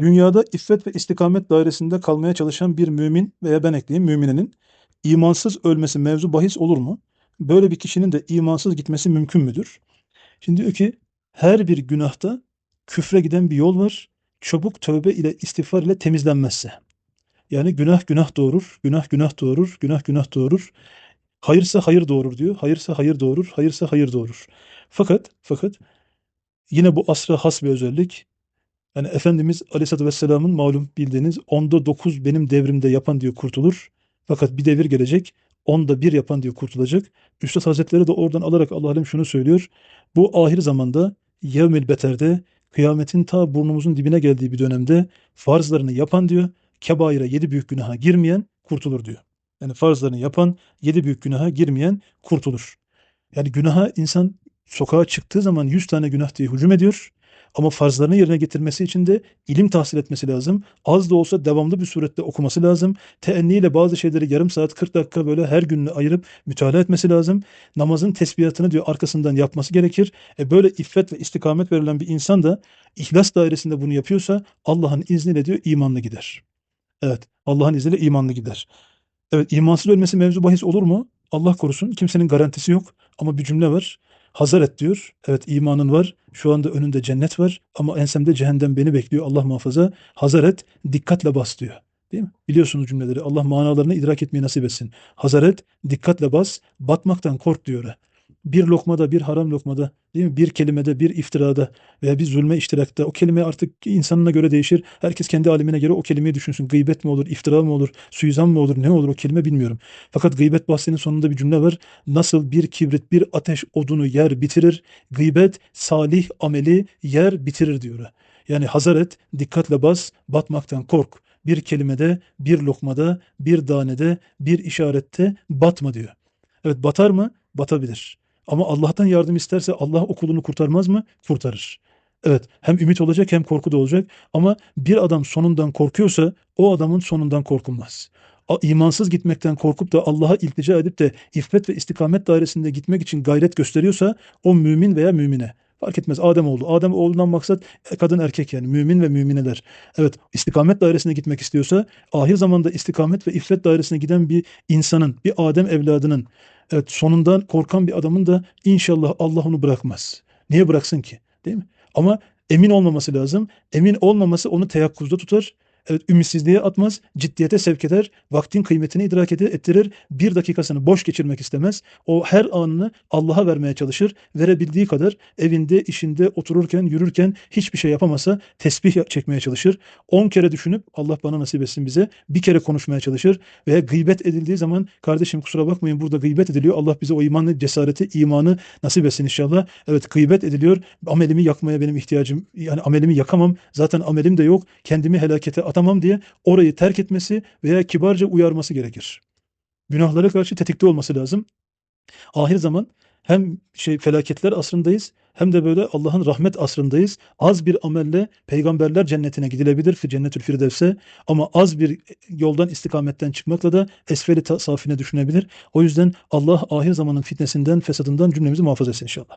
Dünyada iffet ve istikamet dairesinde kalmaya çalışan bir mümin veya ben ekleyeyim müminenin imansız ölmesi mevzu bahis olur mu? Böyle bir kişinin de imansız gitmesi mümkün müdür? Şimdi diyor ki her bir günahta küfre giden bir yol var. Çabuk tövbe ile istiğfar ile temizlenmezse. Yani günah günah doğurur, günah günah doğurur, günah günah doğurur. Hayırsa hayır doğurur diyor. Hayırsa hayır doğurur, hayırsa hayır doğurur. Fakat fakat yine bu asra has bir özellik. Yani Efendimiz Aleyhisselatü Vesselam'ın malum bildiğiniz onda dokuz benim devrimde yapan diyor kurtulur. Fakat bir devir gelecek onda bir yapan diyor kurtulacak. Üstad Hazretleri de oradan alarak Allah alem şunu söylüyor. Bu ahir zamanda yevmil beterde kıyametin ta burnumuzun dibine geldiği bir dönemde farzlarını yapan diyor kebaire yedi büyük günaha girmeyen kurtulur diyor. Yani farzlarını yapan yedi büyük günaha girmeyen kurtulur. Yani günaha insan sokağa çıktığı zaman yüz tane günah diye hücum ediyor. Ama farzlarını yerine getirmesi için de ilim tahsil etmesi lazım. Az da olsa devamlı bir surette okuması lazım. Teenniyle bazı şeyleri yarım saat 40 dakika böyle her gününü ayırıp mütalaa etmesi lazım. Namazın tesbihatını diyor arkasından yapması gerekir. E böyle iffet ve istikamet verilen bir insan da ihlas dairesinde bunu yapıyorsa Allah'ın izniyle diyor imanlı gider. Evet Allah'ın izniyle imanlı gider. Evet imansız ölmesi mevzu bahis olur mu? Allah korusun kimsenin garantisi yok ama bir cümle var. Hazar et diyor. Evet imanın var. Şu anda önünde cennet var ama ensemde cehennem beni bekliyor. Allah muhafaza. Hazar et, dikkatle bas diyor. Değil mi? Biliyorsunuz cümleleri. Allah manalarını idrak etmeyi nasip etsin. Hazar et, dikkatle bas, batmaktan kork diyor bir lokmada, bir haram lokmada, değil mi? Bir kelimede, bir iftirada veya bir zulme iştirakta o kelime artık insanına göre değişir. Herkes kendi alimine göre o kelimeyi düşünsün. Gıybet mi olur, iftira mı olur, suizan mı olur, ne olur o kelime bilmiyorum. Fakat gıybet bahsinin sonunda bir cümle var. Nasıl bir kibrit, bir ateş odunu yer bitirir, gıybet salih ameli yer bitirir diyor. Yani hazar et, dikkatle bas, batmaktan kork. Bir kelimede, bir lokmada, bir danede, bir işarette batma diyor. Evet batar mı? Batabilir. Ama Allah'tan yardım isterse Allah okulunu kurtarmaz mı? Kurtarır. Evet hem ümit olacak hem korku da olacak ama bir adam sonundan korkuyorsa o adamın sonundan korkulmaz. İmansız gitmekten korkup da Allah'a iltica edip de iffet ve istikamet dairesinde gitmek için gayret gösteriyorsa o mümin veya mümine. Fark etmez Adem oldu. Adem oğlundan maksat e, kadın erkek yani mümin ve mümineler. Evet istikamet dairesine gitmek istiyorsa ahir zamanda istikamet ve iffet dairesine giden bir insanın, bir Adem evladının Evet sonundan korkan bir adamın da inşallah Allah onu bırakmaz. Niye bıraksın ki? Değil mi? Ama emin olmaması lazım. Emin olmaması onu teyakkuzda tutar. Evet, ümitsizliğe atmaz, ciddiyete sevk eder, vaktin kıymetini idrak ettirir, bir dakikasını boş geçirmek istemez. O her anını Allah'a vermeye çalışır. Verebildiği kadar evinde, işinde, otururken, yürürken hiçbir şey yapamasa tesbih çekmeye çalışır. On kere düşünüp Allah bana nasip etsin bize bir kere konuşmaya çalışır. Veya gıybet edildiği zaman kardeşim kusura bakmayın burada gıybet ediliyor. Allah bize o imanı, cesareti, imanı nasip etsin inşallah. Evet gıybet ediliyor. Amelimi yakmaya benim ihtiyacım, yani amelimi yakamam. Zaten amelim de yok. Kendimi helakete atamam diye orayı terk etmesi veya kibarca uyarması gerekir. Günahlara karşı tetikte olması lazım. Ahir zaman hem şey felaketler asrındayız hem de böyle Allah'ın rahmet asrındayız. Az bir amelle peygamberler cennetine gidilebilir, cennetül firdevse ama az bir yoldan istikametten çıkmakla da esfeli safine düşünebilir. O yüzden Allah ahir zamanın fitnesinden, fesadından cümlemizi muhafaza etsin inşallah.